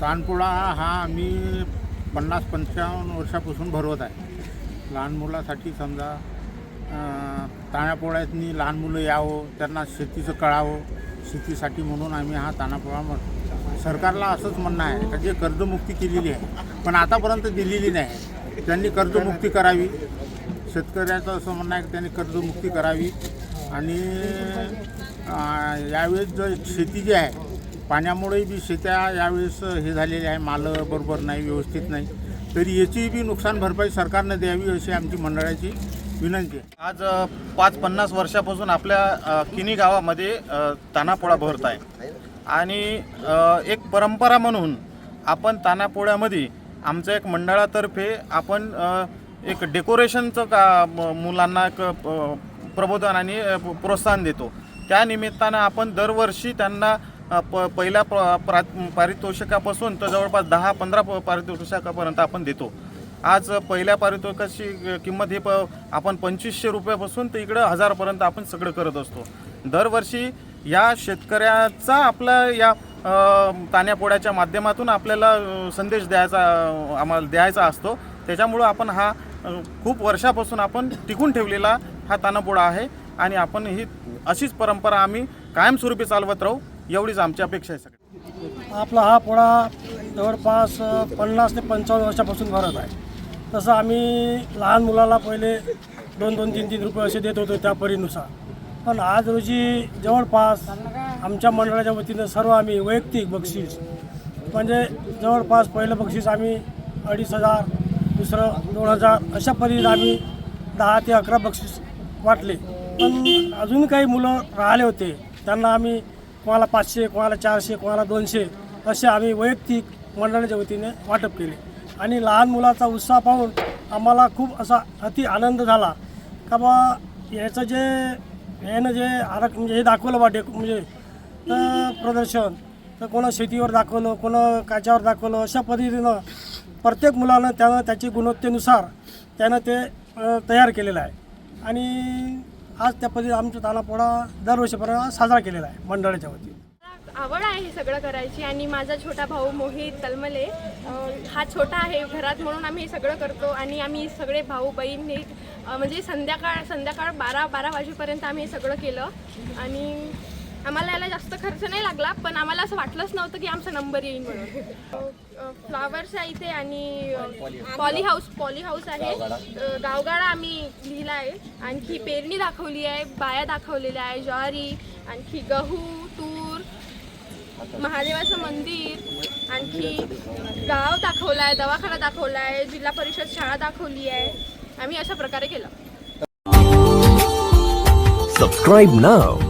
तानपोळा हा आम्ही पन्नास पंचावन्न वर्षापासून भरवत आहे. लहान मुलासाठी समजा ताणापोळ्यातनी लहान मुलं यावं त्यांना शेतीचं कळावं शेतीसाठी म्हणून आम्ही हा तानापोळा म्हणतो सरकारला असंच म्हणणं आहे का जे कर्जमुक्ती केलेली आहे पण आतापर्यंत दिलेली नाही. त्यांनी कर्जमुक्ती करावी. शेतकऱ्याचं असं म्हणणं आहे की त्यांनी कर्जमुक्ती करावी. आणि यावेळेस जो शेती जी आहे पाण्यामुळेही बी शेत्या यावेळेस हे झालेले आहे. मालं बरोबर नाही व्यवस्थित नाही. तरी याची बी नुकसान भरपाई सरकारनं द्यावी अशी आमची मंडळाची विनंती आहे. आज पाच पन्नास वर्षापासून आपल्या किनी गावामध्ये तानापोळा भरत आहे. आणि एक परंपरा म्हणून आपण तानापोळ्यामध्ये आमच्या एक मंडळातर्फे आपण एक डेकोरेशनचं का म- मुलांना एक प्रबोधन आणि प्रोत्साहन देतो. त्या निमित्तानं आपण दरवर्षी त्यांना प पहिल्या प प्रा पारितोषिकापासून तर जवळपास दहा पंधरा प- पारितोषिकापर्यंत आपण देतो. आज पहिल्या पारितोषिकाची किंमत हे प आपण पंचवीसशे रुपयापासून तर इकडं हजारपर्यंत आपण सगळं करत असतो. दरवर्षी या शेतकऱ्याचा आपला या अ, तान्यापोळ्याच्या माध्यमातून आपल्याला संदेश द्यायचा आम्हाला द्यायचा असतो. त्याच्यामुळं आपण हा खूप वर्षापासून आपण टिकून ठेवलेला हा तानापोळा आहे आणि आपण ही अशीच परंपरा आम्ही कायमस्वरूपी चालवत राहू. एवढीच आमची अपेक्षा आहे सगळी. आपला हा पोळा जवळपास पन्नास ते पंचावन्न वर्षापासून भरत आहे. तसं आम्ही लहान मुलाला पहिले दोन दोन तीन तीन रुपये असे देत होतो त्या परीनुसार. पण आज रोजी जवळपास आमच्या मंडळाच्या वतीनं सर्व आम्ही वैयक्तिक बक्षीस म्हणजे जवळपास पहिलं बक्षीस आम्ही अडीच हजार दुसरं दोन हजार अशा परीने आम्ही दहा ते अकरा बक्षीस वाटले. पण अजून काही मुलं राहिले होते त्यांना आम्ही कोणाला पाचशे कोणाला चारशे कोणाला दोनशे असे आम्ही वैयक्तिक मंडळाच्या वतीने वाटप केले. आणि लहान मुलाचा उत्साह पाहून आम्हाला खूप असा अति आनंद झाला. का बा याचं जे यानं जे आरक म्हणजे हे दाखवलं बा डेक म्हणजे तर प्रदर्शन तर कोणा शेतीवर दाखवलं कोणा काच्यावर दाखवलं अशा पद्धतीनं प्रत्येक मुलानं त्यानं त्याची गुणवत्तेनुसार त्यानं ते तयार केलेलं आहे. आणि आज त्या पद्धतीने आमचा तानापोळा दरवर्षीपर्यंत साजरा केलेला आहे मंडळाच्या वतीने. आवड आहे हे सगळं करायची आणि माझा छोटा भाऊ मोहित तलमले हा छोटा आहे घरात म्हणून आम्ही हे सगळं करतो आणि आम्ही सगळे भाऊ बहीण हे म्हणजे संध्याकाळ संध्याकाळ बारा बारा वाजेपर्यंत आम्ही हे सगळं केलं. आणि आम्हाला याला जास्त खर्च नाही लागला पण आम्हाला असं वाटलंच नव्हतं की आमचा नंबर येईल म्हणून. फ्लावर्स आहे इथे आणि पॉली हाऊस पॉली हाऊस आहे. गावगाडा आम्ही लिहिला आहे. आणखी पेरणी दाखवली आहे बाया दाखवलेल्या आहे ज्वारी आणखी गहू तूर महादेवाचं मंदिर आणखी गाव दाखवलं आहे दवाखाना दाखवला आहे जिल्हा परिषद शाळा दाखवली आहे. आम्ही अशा प्रकारे केलं. Subscribe now.